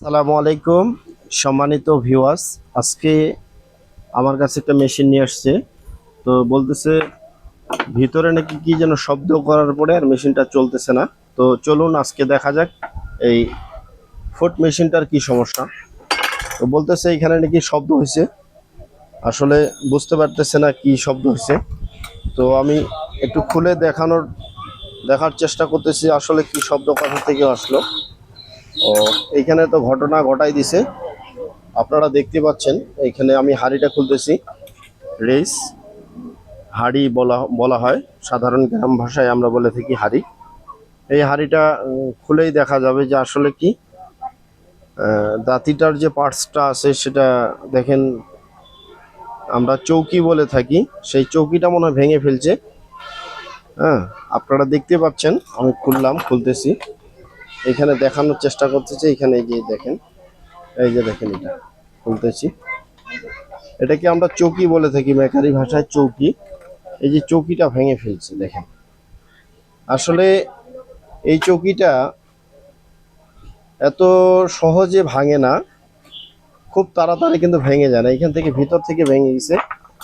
সালামু আলাইকুম, সম্মানিত ভিউয়ার্স আজকে আমার কাছে একটা মেশিন নিয়ে আসছে। তো বলতেছে, ভিতরে নাকি কি যেন শব্দ করার পরে আর মেশিনটা চলতেছে না। তো চলুন আজকে দেখা যাক এই ফুট মেশিনটার কি সমস্যা। তো বলতেছে, এখানে নাকি শব্দ হয়েছে। আসলে বুঝতে পারতেছে না কি শব্দ হয়েছে। তো আমি একটু খুলে দেখানোর, দেখার চেষ্টা করতেছি আসলে কি শব্দ কোথা থেকে আসলো। ও, এইখানে তো ঘটনা ঘটাই দিছে। আপনারা দেখতে পাচ্ছেন, এইখানে আমি হাড়িটা খুলতেছি। রেস, হাড়ি বলা বলা হয়। সাধারণ গ্রাম ভাষায় আমরা বলে থাকি হাড়ি। এই হাড়িটা খুলেই দেখা যাবে যে আসলে কি। দাঁতিটার যে পার্টসটা আছে সেটা দেখেন, আমরা চৌকি বলে থাকি। সেই চৌকিটা মনে হয় ভেঙে ফেলছে। হ্যাঁ আপনারা দেখতে পাচ্ছেন, আমি খুললাম, খুলতেছি। এখানে দেখানোর চেষ্টা করতেছি, এখানে এই যে দেখেন। এই যে দেখেন এটা, খুলতেছি। এটাকে আমরা চৌকি বলে থাকি মেকারি ভাষায়? চৌকি। এই যে চৌকিটা ভেঙে ফেলছে, দেখেন। আসলে এই চৌকিটা এত সহজে ভাঙে না, খুব তাড়াতাড়ি কিন্তু ভেঙে যায় না। এখান থেকে ভিতর থেকে ভেঙে গেছে।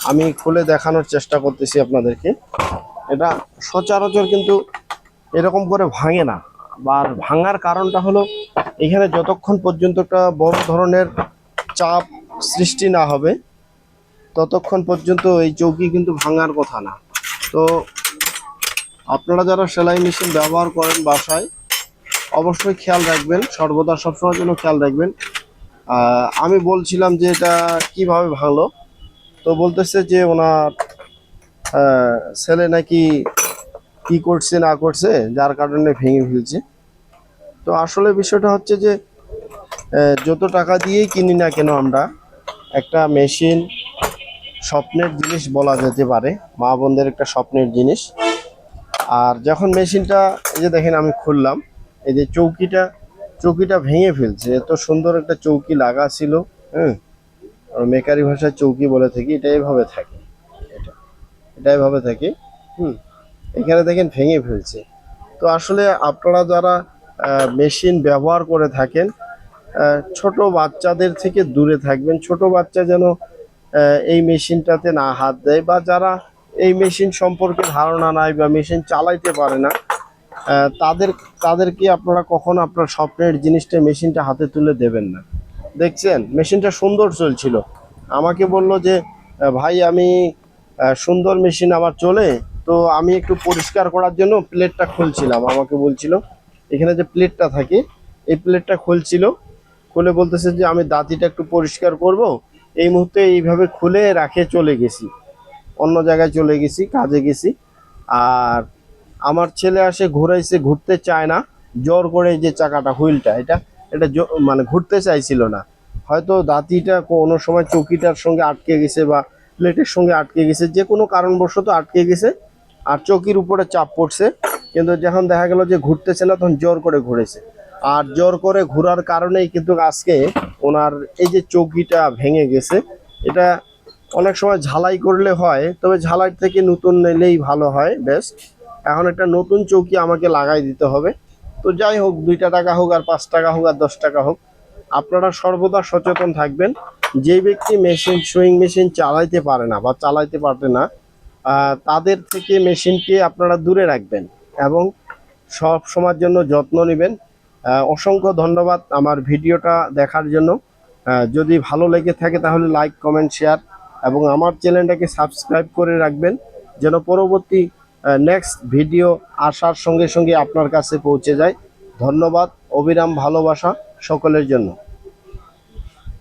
আমি খুলে দেখানোর চেষ্টা করতেছি আপনাদেরকে। এটা সচরাচর কিন্তু এরকম করে ভাঙে না। আর ভাঙার কারণটা হলো এখানে যতক্ষণ পর্যন্ত একটা বড় ধরনের চাপ সৃষ্টি না হবে, ততক্ষণ পর্যন্ত এই চৌকি কিন্তু ভাঙার কথা না। তো আপনারা যারা সেলাই মেশিন ব্যবহার করেন বাসায়, অবশ্যই খেয়াল রাখবেন, সর্বদা সবসময়ের জন্য খেয়াল রাখবেন। আমি বলছিলাম যে এটা কীভাবে ভাঙলো, তো বলতেছে যে ওনার ছেলে নাকি কি করছে, না করছে, যার কারণে ভেঙে ফেলছে। তো আসলে বিষয়টা হচ্ছে যে যত টাকা দিয়েই কিনি না কেন আমরা, একটা মেশিন স্বপ্নের জিনিস বলা যেতে পারে, মা বোনদের একটা স্বপ্নের জিনিস। আর যখন মেশিনটা, এই যে দেখেন আমি খুললাম, এই যে চৌকিটা চৌকিটা ভেঙে ফেলছে। এত সুন্দর একটা চৌকি লাগা ছিল হ্যাঁ আর মেকারি ভাষায় চৌকি বলে থাকি এটা এইভাবে থাকে। এটা এটা এইভাবে থাকে, হুম? এখানে দেখেন ভেঙে ফেলছে। তো আসলে আপনারা যারা মেশিন ব্যবহার করে থাকেন ছোট বাচ্চাদের থেকে দূরে থাকবেন। ছোট বাচ্চা যেন এই মেশিনটাতে না হাত দেয় বা যারা এই মেশিন সম্পর্কে ধারণা নাই বা মেশিন চালাইতে পারে না তাদের, তাদেরকে আপনারা কখনো আপনার স্বপ্নের জিনিসটা মেশিনটা হাতে তুলে দেবেন না। দেখছেন? মেশিনটা সুন্দর চলছিল। আমাকে বলল যে, ভাই, আমি সুন্দর মেশিন আমার চলে তো আমি একটু পরিষ্কার করার জন্য প্লেটটা খুলছিলাম। আমাকে বলছিল, এখানে যে প্লেটটা থাকে, এই প্লেটটা খুলছিল। খুলে বলতেছে যে, আমি দাঁতিটা একটু পরিষ্কার করব। এই মুহূর্তে এইভাবে খুলে রাখে চলে গেছি। অন্য জায়গায় চলে গেছি, কাজে গেছি। আর আমার ছেলে আসে, ঘুরাইছে, ঘুরতে চায় না। জোর করে যে চাকাটা, হুইলটা, এটা এটা মানে ঘুরতে চাইছিল না। হয়তো দাঁতিটা কোনো সময় চৌকিটার সঙ্গে আটকে গেছে বা প্লেটের সঙ্গে আটকে গেছে। যে কোনো কারণবশত আটকে গেছে। আর চৌকির উপরে চাপ পড়ছে। কিন্তু যখন দেখা গেল যে ঘুরতেছে না, তখন জোর করে ঘুরেছে। আর জোর করে ঘোরার কারণেই কিন্তু আজকে ওনার এই যে চৌকিটা ভেঙে গেছে, এটা অনেক সময় ঝালাই করলে হয়, তবে ঝালাই থেকে নতুন নিলেই ভালো হয় বেস্ট এখন একটা নতুন চৌকি আমাকে লাগাই দিতে হবে। তো যাই হোক, দুইটা টাকা হোক আর পাঁচ টাকা হোক আর দশ টাকা হোক, আপনারা সর্বদা সচেতন থাকবেন। যে ব্যক্তি মেশিন, সুইং মেশিন চালাইতে পারে না বা চালাইতে পারবে না তাদের থেকে মেশিনকে আপনারা দূরে রাখবেন এবং সব সময়ের জন্য যত্ন নেবেন। অসংখ্য ধন্যবাদ আমার ভিডিওটা দেখার জন্য। যদি ভালো লেগে থাকে তাহলে লাইক, কমেন্ট, শেয়ার এবং আমার চ্যানেলটাকে সাবস্ক্রাইব করে রাখবেন যেন পরবর্তী নেক্সট ভিডিও আসার সঙ্গে সঙ্গে আপনার কাছে পৌঁছে যায়। ধন্যবাদ, অবিরাম ভালোবাসা সকলের জন্য।